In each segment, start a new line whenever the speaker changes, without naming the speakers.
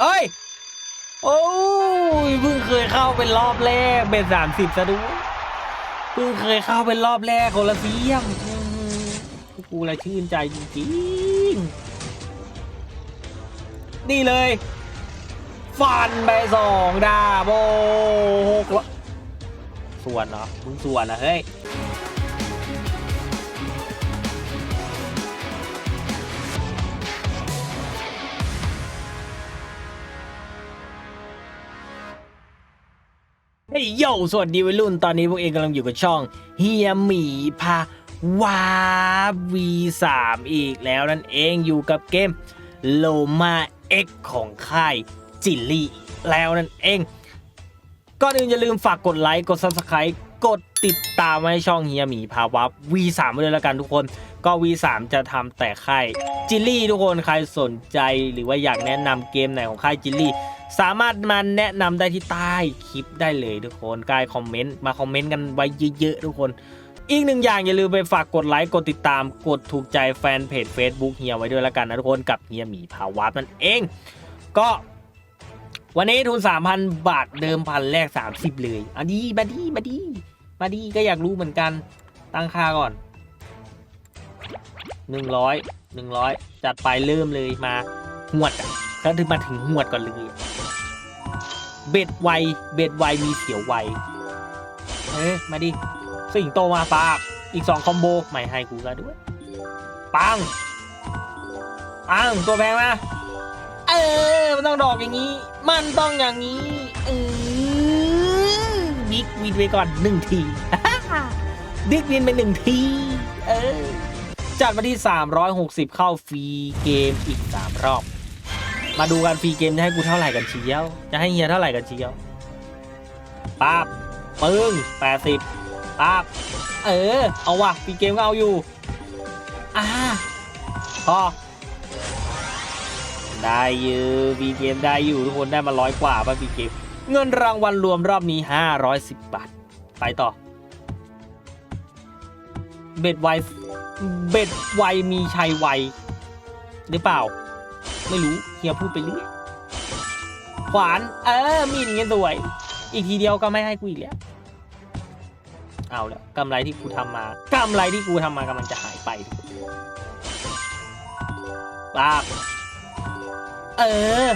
เอ้ย โอ้ยเพิ่งเคยเข้าเป็นรอบแรกเบ็ดสามสิบซะด้วยเพิ่งเคยเข้าเป็นรอบแรกโคลาเซียมอื้อหือกูละชื่นใจจริงๆ นี่เลย ฟันไปสองดาบโอ้หกส่วนเหรอมึงส่วนเหรอเฮ้ย โยสวัสดีวัยรุ่นตอนนี้พวกเองกำลังอยู่กับช่องเฮียหมีพาวาวีสามอีกแล้วนั่นเองอยู่กับเกมโลมาเอ็กของค่ายจิลลี่แล้วนั่นเองก่อนอื่นอย่าลืมฝากกดไลค์กด Subscribe กดติดตามไว้ช่องเฮียหมีพาวับ V3 ไว้ด้วยแล้วกันทุกคนก็ V3 จะทำแต่ค่ายจิลลี่ทุกคนใครสนใจหรือว่าอยากแนะนำเกมไหนของค่ายจิลลี่สามารถมาแนะนำได้ที่ใต้คลิปได้เลยทุกคนใต้คอมเมนต์มาคอมเมนต์กันไว้เยอะๆทุกคนอีกหนึ่งอย่างอย่าลืมไปฝากกดไลค์กดติดตามกดถูกใจแฟนเพจ Facebook เฮียไว้ด้วยแล้วกันนะทุกคนกับเฮียหมีพาวับนั่นเอง ก็ วันนี้ทุน 3,000 บาทเดิมพันแรก 30 เลย อันนี้มาดีมาดี มาดีก็อยากรู้เหมือนกัน ตั้งค่าก่อน 100 100 จัดไปเริ่มเลยมาหวดก็ถึงมาถึงหวดก่อนเลย เบ็ดไว เบ็ดไวมีเสียวไว เอ้มาดิ สิงโตมาปากอีกสองคอมโบไม่ให้กูแล้วด้วย ปัง ปัง ตัวแพงมาเออ มันต้องดอกอย่างนี้ มันต้องอย่างนี้ เออ บิ๊กวินไปก่อนหนึ่งทีบิ๊กวินไปหนึ่งที เออ จัดมาที่ 360 เข้าฟรีเกมอีก 3 รอบ มาดูกันฟรีเกมจะให้กูเท่าไหร่กันเชียว จะให้เฮียเท่าไหร่กันเชียวป๊าบปึ้ง80ป๊าบเออ เอาว่ะฟรีเกมก็เอาอยู่ อ่าพอได้อยู่ฟรีเกมได้อยู่ทุกคนได้มาร้อยกว่าป่ะฟรีเกม เงินรางวัลรวมรอบนี้ 510 บาท ไปต่อ เบ็ดไวเบ็ดไวมีชัยไว หรือเปล่า ไม่รู้เฮียพูดไปเรื่อยขวาน เออ มีอย่างเงี้ยสวย อีกทีเดียวก็ไม่ให้กูอีกแล้ว เอาแล้วกำไรที่กูทำมากำไรที่กูทำมากำลังจะหายไปปาบเออ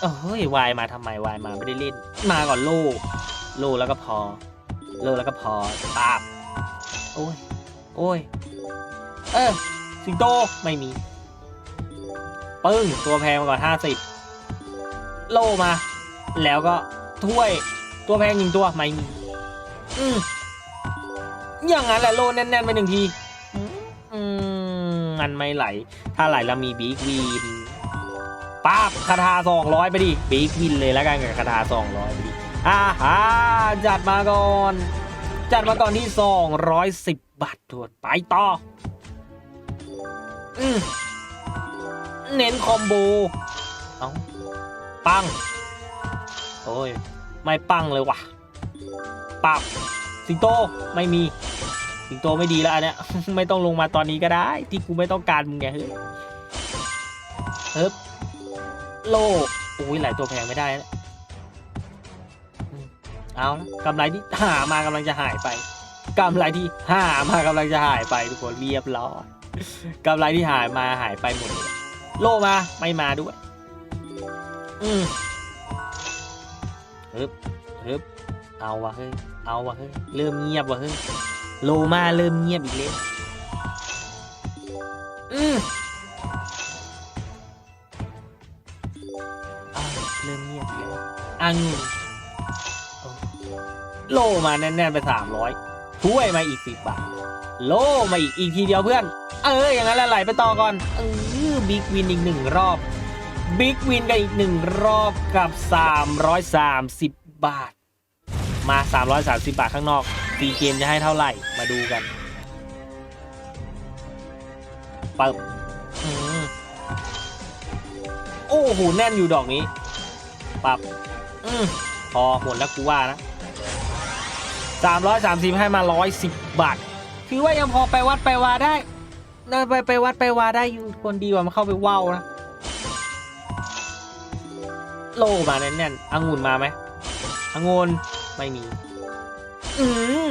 เอ้ยวายมาทำไมวายมาไม่ได้เล่น มาก่อนโล่โล่แล้วก็พอ โล่แล้วก็พอปาบโอ้ย โอ้ย เออสิงโตไม่มี ปึ้ง ตัวแพงมาก่อนห้าสิบโลมา แล้วก็ถ้วย ตัวแพงหนึ่งตัวไม่มี อืมอย่างนั้นแหละโลแน่นๆไปหนึ่งที อืมมันไม่ไหล ถ้าไหลแล้วมีบิ๊กวิน ป้าบคาถาสองร้อยไปดิบิ๊กวินเลยแล้วกันกับคาถาสองร้อยไปดิอ่าฮะจัดมาก่อน จัดมาก่อนที่สองร้อยสิบบาททวนไปต่ออเน้นคอมโบ เอาปัง โอ้ย ไม่ปังเลยว่ะปับสิงโตไม่มี สิงโตไม่ดีแล้วอันเนี้ย ไม่ต้องลงมาตอนนี้ก็ได้ ที่กูไม่ต้องการมึงไงเฮ้ยเฮ้ย โลโอ้ยหลายตัวแพงไม่ได้นะเอาละกำไรที่หามากำลังจะหายไปกำไรที่หามากำลังจะหายไปทุกคนเรียบร้อยกำไรที่หายมาหายไปหมดโลมาไม่มาด้วย อืมฮึบฮึบเอาวะเฮ้ยเอาวะเฮ้ยเริ่มเงียบวะเฮ้ยโลมาเริ่มเงียบอีกแล้วอืม งุ่นโลมาแน่นๆไปสามร้อยถ้วยมาอีกสิบบาท โลมาอีกอีกทีเดียวเพื่อน เอออย่างนั้นแหละไหลไปต่อก่อน เออบิ๊กวินอีกหนึ่งรอบ บิ๊กวินกันอีกหนึ่งรอบกับ330บบาท มา330บาทข้างนอกฟรีเกมจะให้เท่าไหร่มาดูกันปึ๊บโอ้โหแน่นอยู่ดอกนี้ปับ อืมพอหมดแล้วกูว่านะ330ให้มา110บบาทคือว่ายังพอไปวัดไปวาได้นะไปไปวัดไปวาได้อยู่คนดีกว่ามาเข้าไปว่าวนะโลมาแน่นๆองุ่นมาไหมองุ่นไม่มี อืม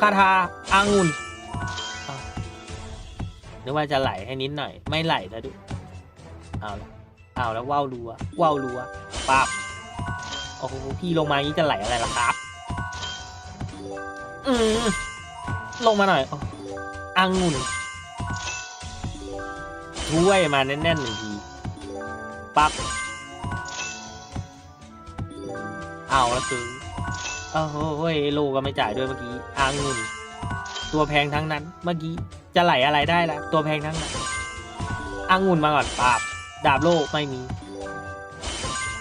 คาทาอางุ่นนึกว่าจะไหลให้นิดหน่อย ไม่ไหลแล้วดูเอาละเอาแล้วว่าวรัวว่าวรัวปั๊บ อ้โหพี่ลงมานี้จะไหลอะไรล่ะครับ อืมลงมาหน่อยอ้อางุ่นช่วยมาแน่นๆหนึ่งที ปั๊บเอาแล้วคือโอ้โหโลก็ไม่จ่ายด้วยเมื่อกี้อางุ่นตัวแพงทั้งนั้น เมื่อกี้จะไหลอะไรได้ล่ะตัวแพงทั้งนั้นอางุ่นมาก่อนปราบดาบโลไม่มี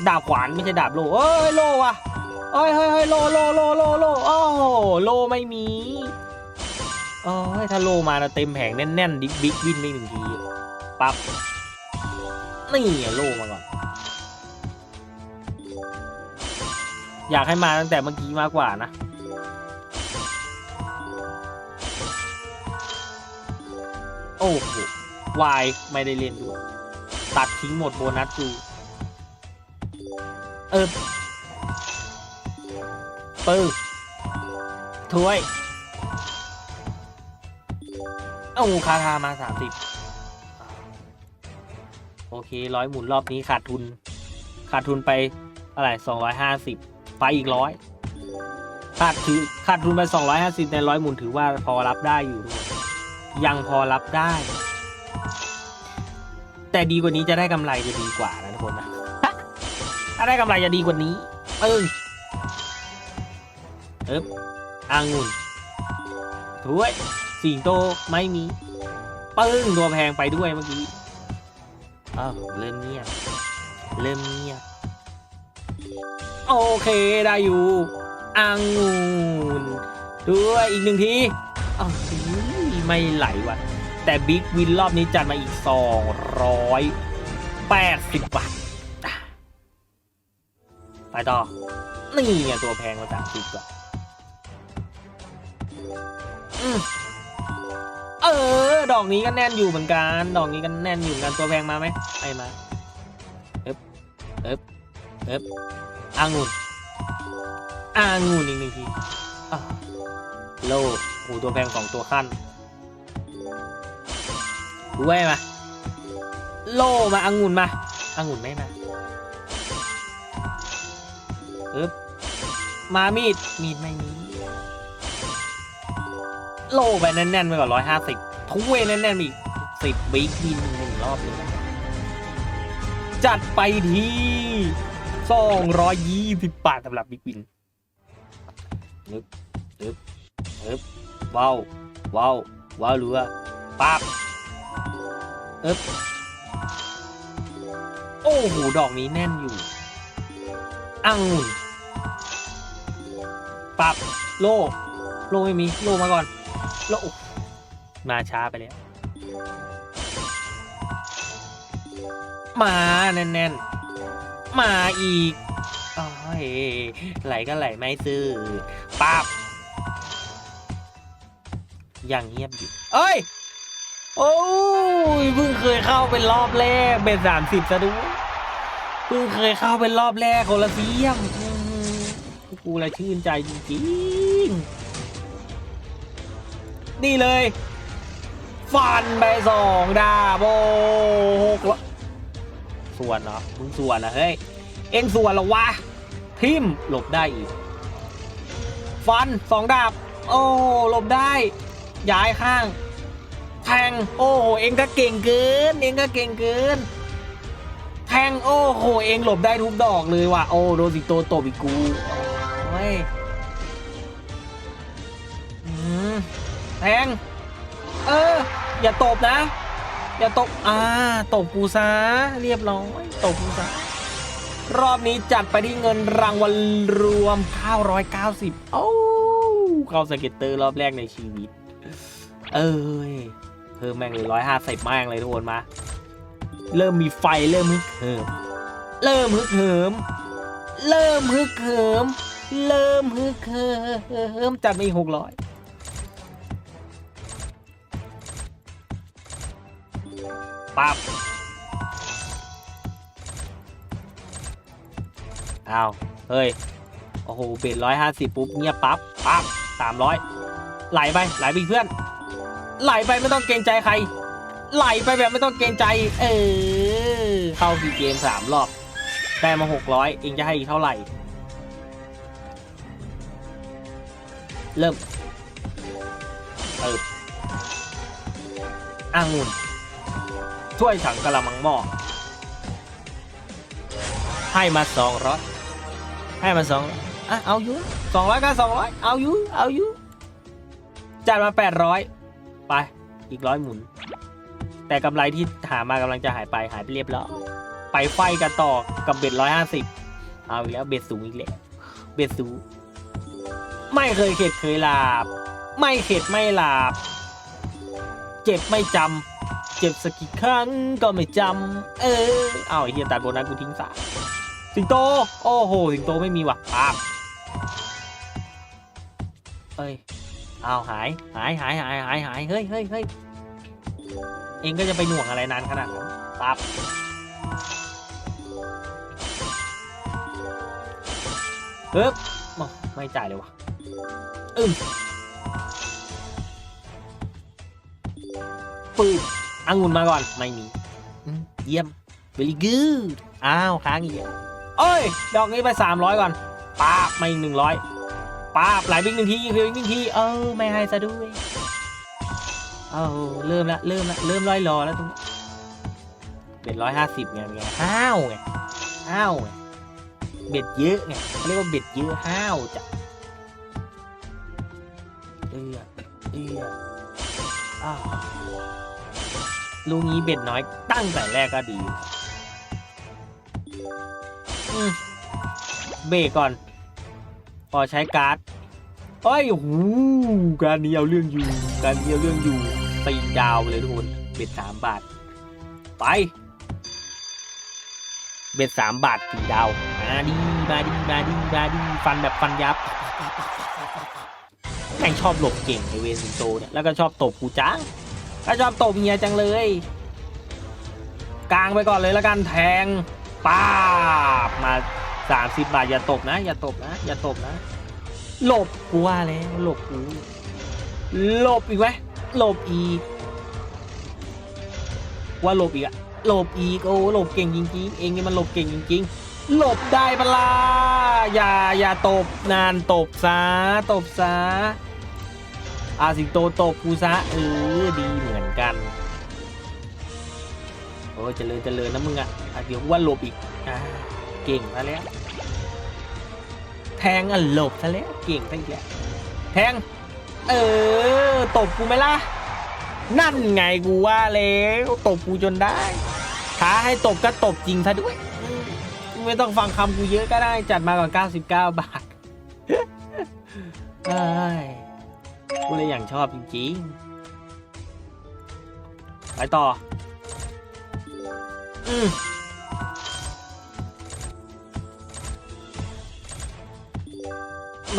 ดาบขวานไม่ใช่ดาบโลเอ้ยโลว่ะเอ้ยเฮ้ยเฮ้ยโลโลโลโลโลโอ้โหโลไม่มีโอ้ยถ้าโลมานะเต็มแผงแน่นๆดิบิ๊กวินไม่หนึ่งทีปั๊บนี่โลมาก่อน อยากให้มาตั้งแต่เมื่อกี้มากกว่านะโอ้โหวายไม่ได้เล่นด้วย ตัดทิ้งหมดโบนัสดู เออปื้อถ้วย เอ้าคาทามาสามสิบโอเคร้อยหมุนรอบนี้ขาดทุน ขาดทุนไปอะไรสองร้อยห้าสิบไปอีกร้อยขาดถือขาดทุนไปสองร้อยห้าสิบในร้อยหมุนถือว่าพอรับได้อยู่ ยังพอรับได้ แต่ดีกว่านี้จะได้กำไรจะดีกว่านะทุกคนนะาได้กำไรจะดีกว่านี้ปึ้งเอ๊บอางุ่นถ้วยสิงโตไม่มีปึ้งตัวแพงไปด้วยเมื่อกี้อ้าวเริ่มเงียบเริ่มเงียบโอเคได้อยู่อังุ่นด้วยอีกหนึ่งทีอ้าวไม่ไหลว่ะ แต่บิ๊กวินรอบนี้จัดมาอีก 280 บาท ไปต่อ นี่ไงตัวแพงมาจากสิบก่อนอืมเออ ดอกนี้ก็แน่นอยู่เหมือนกัน ดอกนี้ก็แน่นอยู่เหมือนกัน ตัวแพงมาไหมไม่มาเอ๊บเอ๊บเอ๊บอางุ่นอางุ่นอีกหนึ่งทีโลโหตัวแพงสองตัวขั้นด้วยมา โลมาอางุ่นมาอางุ่นไม่มา อึ๊บมามีด มีดไม่มีโล่ไปแน่นๆไปก่อนร้อยห้าสิบทุเวแน่นๆอีกสิบบิ๊กบินหนึ่งรอบเลยจัดไปทีสองร้อยยี่สิบบาทสำหรับบิ๊กบินนึบนึบนึบว้าวว้าวว้าวเรือปั๊บเอ๊บโอ้โห ดอกนี้แน่นอยู่อังุ่น ปับโลโลไม่มีโลมาก่อนโลมาช้าไปแล้วมาแน่นๆ มาอีกโอ้ยไหลก็ไหลไม่ซื้อปับยังเงียบอยู่เอ้ย โอ้ยเพิ่งเคยเข้าเป็นรอบแรกเป็นสามสิบซะด้วยเพิ่งเคยเข้าเป็นรอบแรกโคลาเซียมอืม กูละชื่นใจจริงๆ นี่เลย ฟันไปสองดาบโอ้หกส่วนเหรอมึงส่วนเหรอเฮ้ย เอ็งส่วนหรอวะ ทิมหลบได้อีก ฟันสองดาบ โอ้หลบได้ ย้ายข้าง แทง โอ้โห เองก็เก่งเกิน เองก็เก่งเกินแทงโอ้โห เองหลบได้ทุกดอกเลยว่ะ โอ้โดนสิโตตบอีกกู อืมแทง เออ อย่าตบนะ อย่าตบ อ่า ตบกูซะ เรียบร้อย ตบกูซะ รอบนี้จัดไปที่เงินรางวัลรวม 990 โอ้เข้าสเก็ตเตอร์รอบแรกในชีวิต เอ้ย เพิ่มแม่งเลยร้อยห้าสิบแม่งเลยทุกคนมา เริ่มมีไฟเริ่มฮึกเหิม เริ่มฮึกเหิม เริ่มฮึกเหิม เริ่มฮึกเหิมจัดไปหกร้อยปับอ้าว เฮ้ย โอ้โห เบ็ดร้อยห้าสิบปุ๊บ เงียบปั๊บ ปั๊บสามร้อยไหลไป ไหลไปเพื่อน ไหลไปไม่ต้องเกรงใจใคร ไหลไปแบบไม่ต้องเกรงใจ เออ เข้าฟรีเกมสามรอบ ได้มาหกร้อยเองจะให้อีกเท่าไหร่ เริ่มเอออ่างุ่นถ้วยถังกะละมังหม้อให้มาสองร้อยให้มาสองอะเอาอยู่สองร้อยก็สองร้อยเอาอยู่เอาอยู่จัดมาแปดร้อยไปอีกร้อยหมุน แต่กำไรที่หามากำลังจะหายไปหายไปเรียบร้อยไปไฟกันต่อกับเบ็ดร้อยห้าสิบเอาอีกแล้วเบ็ดสูงอีกแล้วเบ็ดสูง ไม่เคยเข็ดเคยหลาบ ไม่เข็ดไม่หลาบ เจ็บไม่จำ เจ็บสักกี่ครั้งก็ไม่จำ เออเอาเฮียตัดโบนัสกูทิ้งสาสิงโต โอ้โห สิงโตไม่มีว่ะปาบเอ้ยเอาหาย หายหายหายหายหายเฮ้ยเฮ้ยเฮ้ยเองก็จะไปหน่วงอะไรนานขนาดนั้นปับปึ๊บโอไม่จ่ายเลยว่ะ อึ้มปืบอังุนมาก่อน ไม่มีเยี่ยม very good อ้าวค้างอีกเอ้ย ดอกนี้ไป300ก่อนป้าบมาอีกหนึ่งร้อยป้าบไหลไปอีกหนึ่งทีคืออีกหนึ่งที เออ ไม่ให้ซะด้วย เอาเริ่มละ เริ่มละ เริ่มร้อยรอแล้วตรงนี้เบ็ดร้อยห้าสิบไงไงห้าวไงห้าวไงเบ็ดเยอะไงเขาเรียกว่าเบ็ดเยอะห้าวจ้ะ เอื้อเอื้ออ้าวลูกนี้เบ็ดน้อยตั้งแต่แรกก็ดีอืมเบรกก่อน พอใช้การ์ดเอ้ยโอ้โหการนี้เอาเรื่องอยู่ การนี้เอาเรื่องอยู่ตีดาวเลยทุกคนเบ็ดสามบาท ไป เบ็ดสามบาทตีดาว มาดีมาดีมาดีมาดีฟันแบบฟันยับ แม่งชอบหลบเก่งไอเวนสิงโตเนี่ยแล้วก็ชอบตบกูจ้างก็ชอบตบเมียจังเลย กลางไปก่อนเลยแล้วกันแทงป้าบมา30บาทอย่าตบนะ อย่าตบนะ อย่าตบนะ หลบกูว่าแล้วหลบกูหลบอีกไหมหลบอีก ว่าหลบอีกอะหลบอีกโอ้หลบเก่งจริงๆ เองนี่มันหลบเก่งจริง ๆ หลบได้ปะล่ะอย่าอย่าตบนานตบซะตบซะอาสิงโตตบกูซะเออดีเหมือนกันโอ้ยเจริญเจริญนะมึงอะอะเดี๋ยวว่าหลบอีกอ่าเก่งมาแล้วแทงอะหลบซะแล้วเก่งซะอีกแล้วแทง เออตบกูไหมล่ะนั่นไงกูว่าแล้วตบกูจนได้ท้าให้ตบก็ตบจริงซะด้วย ไม่ต้องฟังคำกูเยอะก็ได้จัดมาก่อน99 บาทเอ้ยกูเลยอย่างชอบจริงๆ ไปต่อ อืม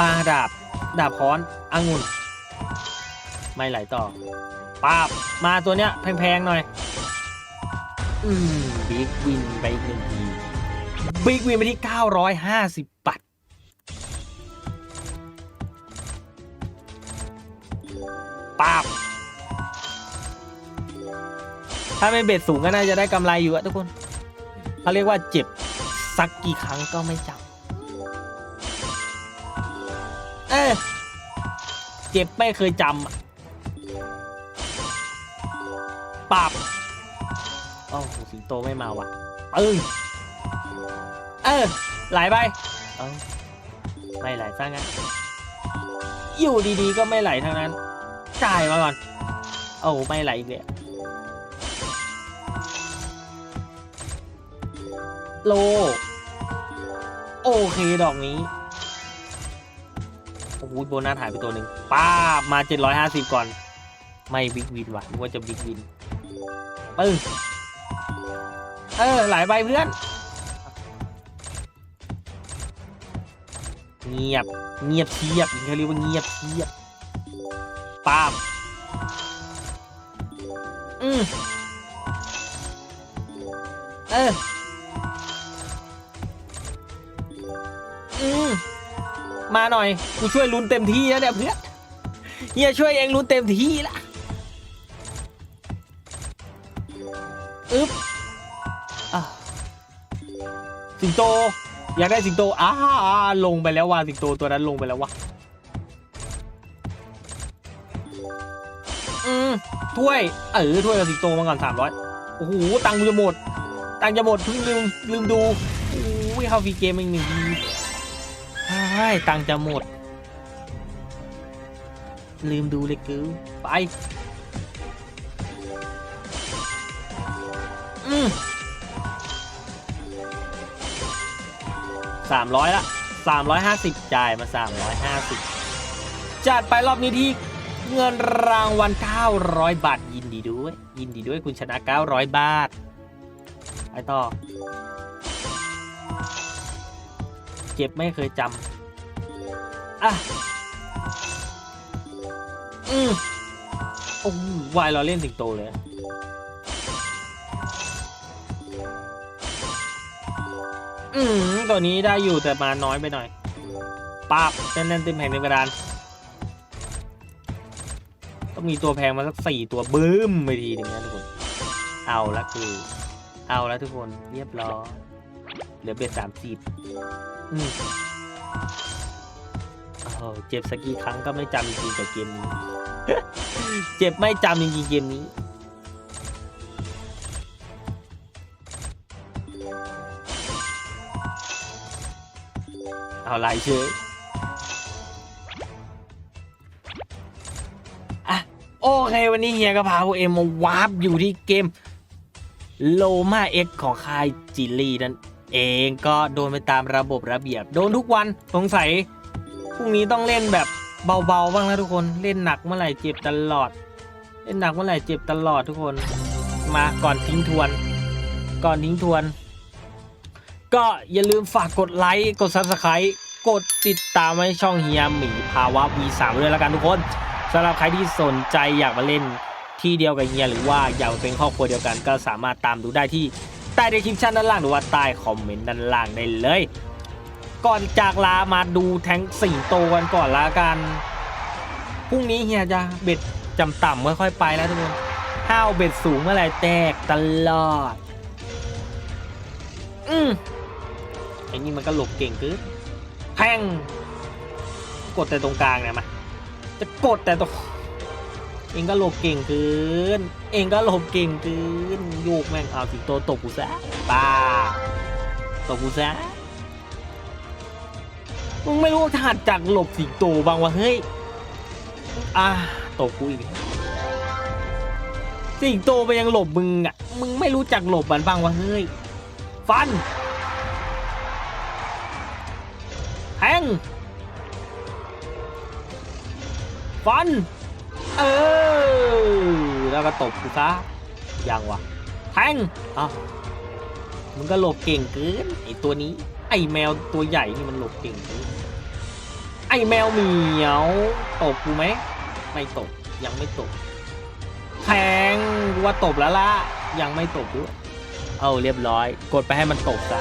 มาดาบ ดาบค้อนองุ่น ไม่ไหลต่อป้าบ มาตัวเนี้ยแพงๆหน่อย อืม บิ๊กวินไปอีกหนึ่งที บิ๊กวินไปที่ 950บาทป้าบถ้าไม่เบ็ดสูงก็น่าจะได้กำไรอยู่อะทุกคนเขาเรียกว่าเจ็บสักกี่ครั้งก็ไม่จำเออเจ็บไม่เคยจำอะปราบโอ้โหสิงโตไม่มาว่ะปึ้ง เออไหลไปเออไม่ไหลซะงั้น อยู่ดีๆก็ไม่ไหลทั้งนั้น จ่ายมาก่อน โอ้ไม่ไหลอีกเลยโล โอเคดอกนี้โอ้โหโบนัสหายไปตัวหนึ่งป้ามา 750 ก่อน ไม่บิ๊กวินว่ะนึกว่าจะบิ๊กวินปึ้งเออ หลายใบเพื่อน เงียบ เงียบเทียบเขาเรียกว่าเงียบเทียบป้าบอืมเอออืมมาหน่อย กูช่วยลุ้นเต็มที่แล้วเนี่ยเพื่อนเฮียช่วยเองลุ้นเต็มที่ละอึ๊บอะสิงโต อยากได้สิงโตอ้าลงไปแล้วว่ะสิงโตตัวนั้นลงไปแล้ววะอืมถ้วยเออถ้วยกับสิงโตมาก่อนสามร้อยโอ้โหตังค์จะหมด ตังค์จะหมดเพิ่งลืมลืมดูโอ้ยเข้าฟรีเกมอีกหนึ่งทีใช่ตังค์จะหมด ลืมดูเลยกูไปอืม สามร้อยละสามร้อยห้าสิบจ่ายมาสามร้อยห้าสิบจัดไปรอบนี้ที่เงินรางวัล 900 บาท ยินดีด้วย ยินดีด้วยคุณชนะ 900 บาท ไปต่อ เก็บไม่เคยจำอะ อืมโอ้โหวายเราเล่นสิงโตเลย อืมตัวนี้ได้อยู่แต่มาน้อยไปหน่อยปาบแน่นๆเต็มแผงเต็มกระดานต้องมีตัวแพงมาสักสี่ตัวบึ้มไปทีหนึ่งนะทุกคน เอาละคือ เอาละทุกคนเรียบร้อยเหลือเบ็ดสามสิบอืมโอ้โหเจ็บสักกี่ครั้งก็ไม่จำจริงๆกับเกมนี้ เจ็บไม่จำจริงๆเกมนี้ เอาไลายเชยอะโอเควันนี้เฮียก็พาพวกเอ็มมาวาร์ปอยู่ที่เกมโลมาเอ็กของค่ายจิลลี่นั่นเองก็โดนไปตามระบบระเบียบ โดนทุกวันสงสัยพรุ่งนี้ต้องเล่นแบบเบาๆบ้างนะทุกคนเล่นหนักเมื่อไหร่เจ็บตลอด เล่นหนักเมื่อไหร่เจ็บตลอดทุกคนมาก่อนทิ้งทวน ก่อนทิ้งทวน ก็อย่าลืมฝากกดไลค์กด subscribe กดติดตามไว้ช่องเฮียหมีภาวะ V3 ด้วยแล้วกันทุกคนสำหรับใครที่สนใจอยากมาเล่นที่เดียวกับเฮียหรือว่าอยากเป็นครอบครัวเดียวกันก็สามารถตามดูได้ที่ใต้ในคลิปชั่นด้านล่างหรือว่าใต้คอมเมนต์ด้านล่างได้เลย ก่อนจากลามาดูแทงสิงโตกันก่อนละกันพรุ่งนี้เฮียจะเบ็ดจำต่ำค่อยๆไปแล้วทุกคนห้าวเบ็ดสูงเมื่อไรแตกตลอด อืมไอ้นี่มันก็หลบเก่งเกิน แพงกดแต่ตรงกลางเนี่ยมาจะกดแต่ตรงเองก็หลบเก่งเกิน เองก็หลบเก่งเกินโยกแม่งเอาสิงโตตกกูซะป้าตกกูซะมึงไม่รู้ถาดจากหลบสิงโตบางวะเฮ้ยอ่าตกกูอีกสิงโตไปยังหลบมึงอะมึงไม่รู้จักหลบมันบ้างวะเฮ้ยฟัน ฟัน เออ แล้วก็ตบกูซะยังวะ แทงเอ้ามึงก็หลบเก่งเกินไอตัวนี้ ไอแมวตัวใหญ่นี่มันหลบเก่งเกินไอแมวเหมียวตบกูไหมไม่ตบยังไม่ตบแทงกูว่าตบแล้วล่ะยังไม่ตบด้วยเอาเรียบร้อย กดไปให้มันตกซะ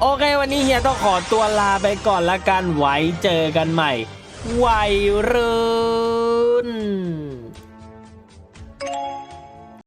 โอเค วันนี้เฮียต้องขอตัวลาไปก่อนละกันไว้เจอกันใหม่ไวรุ่